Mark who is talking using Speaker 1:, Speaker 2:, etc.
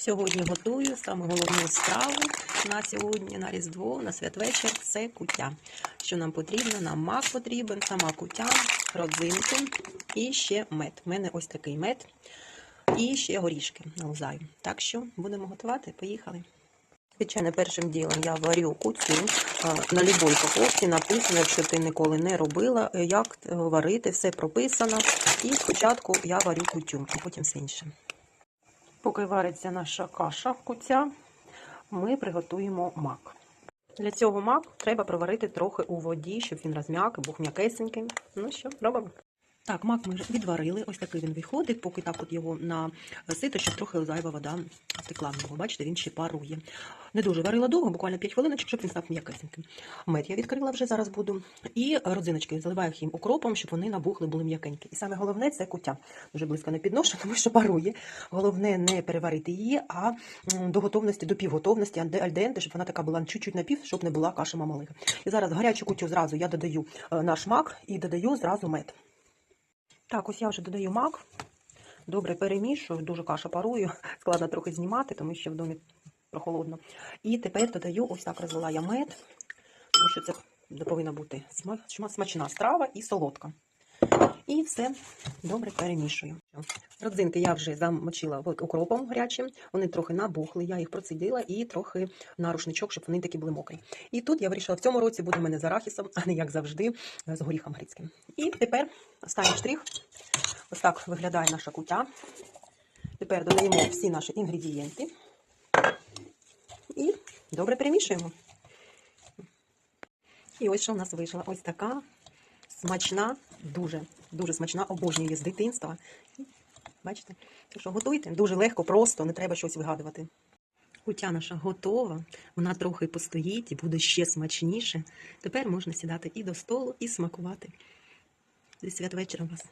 Speaker 1: Сьогодні готую саме головну страву на сьогодні, на Різдво, на святвечір це куття. Що нам потрібно? Нам мак потрібен, сама куття, родзинки і ще мед. У мене ось такий мед і ще горішки налузаю. Так що будемо готувати. Поїхали. Звичайно, першим ділом я варю куцю. А, На любой упаковці написано, якщо ти ніколи не робила, як варити, все прописано. І спочатку я варю кутю, а потім все інше. Поки вариться наша каша куця, ми приготуємо мак. Для цього мак треба проварити трохи у воді, щоб він розм'як, був м'якесенький. Ну що, робимо? Так, мак ми відварили, ось такий він виходить, поки так от його на сито, щоб трохи зайва вода стекла в нього. Бачите, він ще парує. Не дуже варила довго, буквально 5 хвилиночок, щоб він став м'якесеньким. Мед я відкрила вже зараз буду. І родзиночки заливаю їм укропом, щоб вони набухли, були м'якенькі. І саме головне це куття. Дуже близько не підношу, тому що парує. Головне не переварити її, а до готовності, до півготовності, альденте, щоб вона така була чуть-чуть напів, щоб не була каша мамалига. І зараз гарячу кутю зразу я додаю е, наш мак і додаю зразу мед. Так, ось я вже додаю мак. Добре перемішую, дуже каша парую, складно трохи знімати, тому що в домі прохолодно. І тепер додаю, ось так розвела я мед, тому що це повинна бути смачна страва і солодка. І все добре перемішую. Родзинки я вже замочила укропом гарячим, вони трохи набухли, я їх процідила і трохи на рушничок, щоб вони такі були мокрі. І тут я вирішила, в цьому році буде в мене з арахісом, а не як завжди, з горіхом грецьким. І тепер останній штрих. Ось так виглядає наша кутя. Тепер додаємо всі наші інгредієнти і добре перемішуємо. І ось що в нас вийшло. Ось така смачна, дуже, дуже смачна, обожнює з дитинства. Бачите? Так що готуйте, дуже легко, просто, не треба щось вигадувати. Кутя наша готова, вона трохи постоїть і буде ще смачніше. Тепер можна сідати і до столу, і смакувати. Зі святвечора вас.